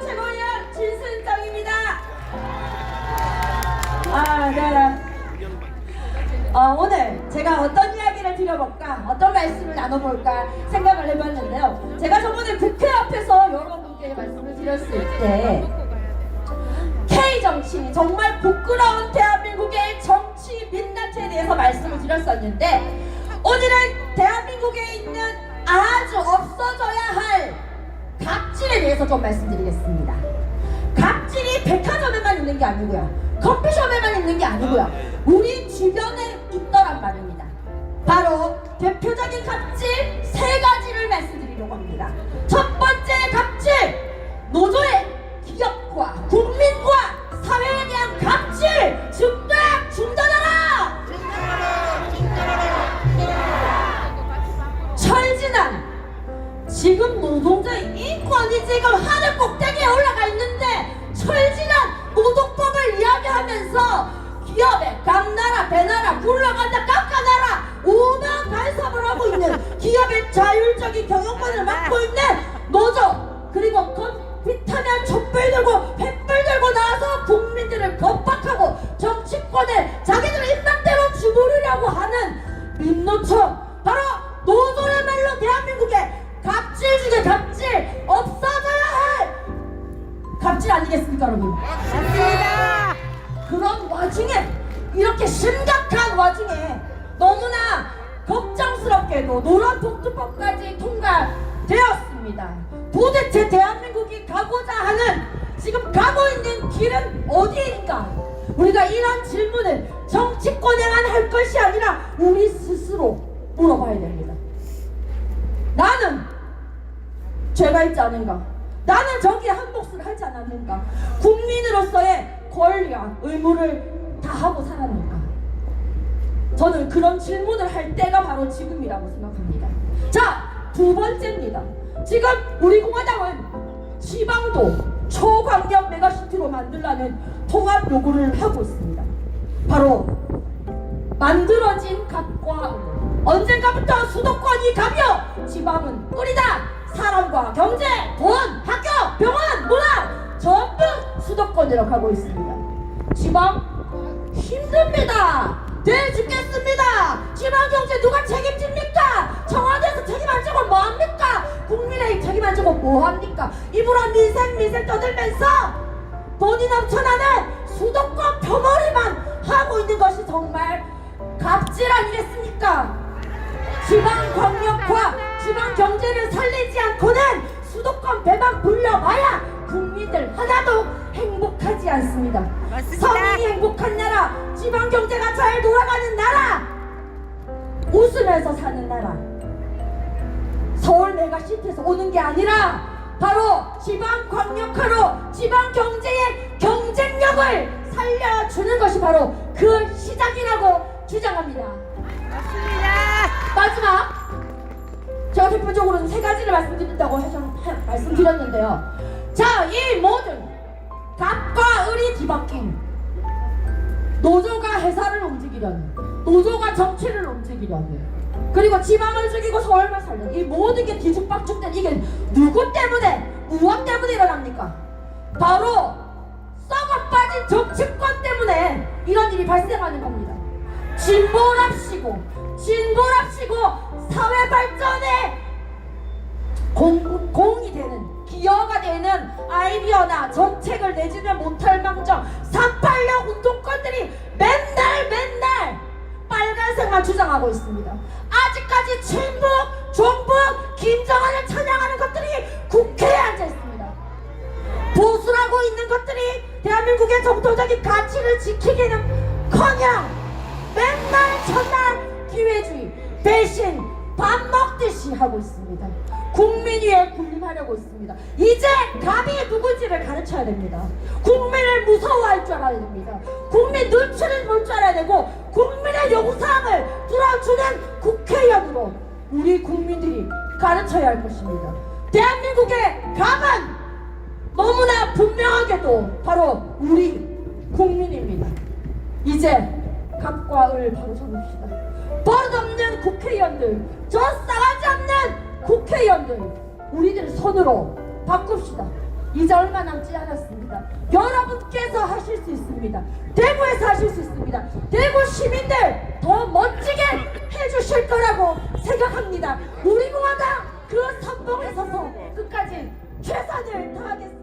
최고위원 진순정입니다. 아, 네. 어, 오늘 제가 어떤 이야기를 드려볼까, 어떤 말씀을 나눠볼까 생각을 해봤는데요. 제가 저번에 국회 앞에서 여러분께 말씀을 드렸을 때 K 정치 정말 부끄러운 대한민국의 정치 민낯에 대해서 말씀을 드렸었는데 오늘은 대한민국에 있는 아주 없어져야 할 갑질에 대해서 좀 말씀드리겠습니다. 갑질이 백화점에만 있는 게 아니고요. 커피숍에만 있는 게 아니고요. 우리 주변에 있더란 말입니다. 바로 대표적인 갑질 세 가지를 말씀드리려고 합니다. 첫 번째 지금 노동자의 인권이 지금 하늘 꼭대기에 올라가 있는데 철진한 노동법을 이야기하면서 기업에 감나라 배나라 굴러간다 깎아나라 오만 간섭을 하고 있는 기업의 자율적인 경영권을 맡고 있는 노조 그리고 비타면 촛 갑질 중에 갑질 없어져야 할 갑질 아니겠습니까 여러분 맞습니다. 그런 와중에 이렇게 심각한 와중에 너무나 걱정스럽게도 노란 복지법까지 통과되었습니다. 도대체 대한민국이 가고자 하는 지금 가고 있는 길은 어디인가? 우리가 이런 질문을 정치권에만 할 것이 아니라 우리 스스로 물어봐야 됩니다. 나는 죄가 있지 않은가? 나는 저기에 한 몫을 하지 않았는가? 국민으로서의 권리와 의무를 다 하고 살았는가? 저는 그런 질문을 할 때가 바로 지금이라고 생각합니다. 자, 두 번째입니다. 지금 우리 공화당은 지방도 초강력 메가시티로 만들라는 통합 요구를 하고 있습니다. 바로 만들어진 을. 언젠가부터 수도권이 갑이요 지방은 꿀이다 사람과 경제 돈 학교 병원 문화 전부 수도권으로 가고 있습니다. 지방 힘듭니다. 네 죽겠습니다. 지방 경제 누가 책임집니까? 청와대에서 책임 안 지고 뭐합니까? 국민의힘 책임 안 지고 뭐합니까? 입으로 민생 민생 떠들면서 돈이 넘쳐나는 수도권 표머리만 하고 있는 것이 정말 갑질 아니겠습니까? 지방 광역화, 지방 경제를 살리지 않고는 수도권 배만 불려봐야 국민들 하나도 행복하지 않습니다. 맞습니다. 서민이 행복한 나라, 지방 경제가 잘 돌아가는 나라, 웃으면서 사는 나라. 서울 메가시티에서 오는 게 아니라 바로 지방 광역화로 지방 경제의 경쟁력을 살려주는 것이 바로 그 시작이라고 주장합니다. 맞습니다. 마지막 제가 대표적으로는 세 가지를 말씀드린다고 하셔- 하- 말씀드렸는데요. 자, 이 모든 갑과 을이 뒤바뀐 노조가 회사를 움직이려는 노조가 정치를 움직이려는 그리고 지방을 죽이고 서울만 살려는 이 모든 게 뒤죽박죽된 이게 누구 때문에 무엇 때문에 일어납니까? 바로 썩어 빠진 정치권 때문에 이런 일이 발생하는 겁니다. 진보랍시고 진보랍시고 사회 발전에 공, 공이 되는 기여가 되는 아이디어나 정책을 내지는 못할 망정 386 운동권들이 맨날 맨날 빨간색만 주장하고 있습니다. 아직까지 친북, 종북, 김정은을 찬양하는 것들이 국회에 앉아 있습니다. 보수라고 있는 것들이 대한민국의 정통적인 가치를 지키기는 커녕 맨날 첫날 기회주의 배신 밥 먹듯이 하고 있습니다. 국민 위에 군림하려고 있습니다. 이제 감히 누군지를 가르쳐야 됩니다. 국민을 무서워할 줄 알아야 됩니다. 국민 눈치를 볼 줄 알아야 되고 국민의 요구사항을 들어주는 국회의원으로 우리 국민들이 가르쳐야 할 것입니다. 대한민국의 감은 너무나 분명하게도 바로 우리 국민입니다. 이제 갑과 을 바로 잡읍시다. 버릇없는 국회의원들, 저 국회의원들, 우리들 손으로 바꿉시다. 이제 얼마 남지 않았습니다. 여러분께서 하실 수 있습니다. 대구에서 하실 수 있습니다. 대구 시민들 더 멋지게 해주실 거라고 생각합니다. 우리 공화당 그 선봉에 서서 끝까지 최선을 다하겠습니다.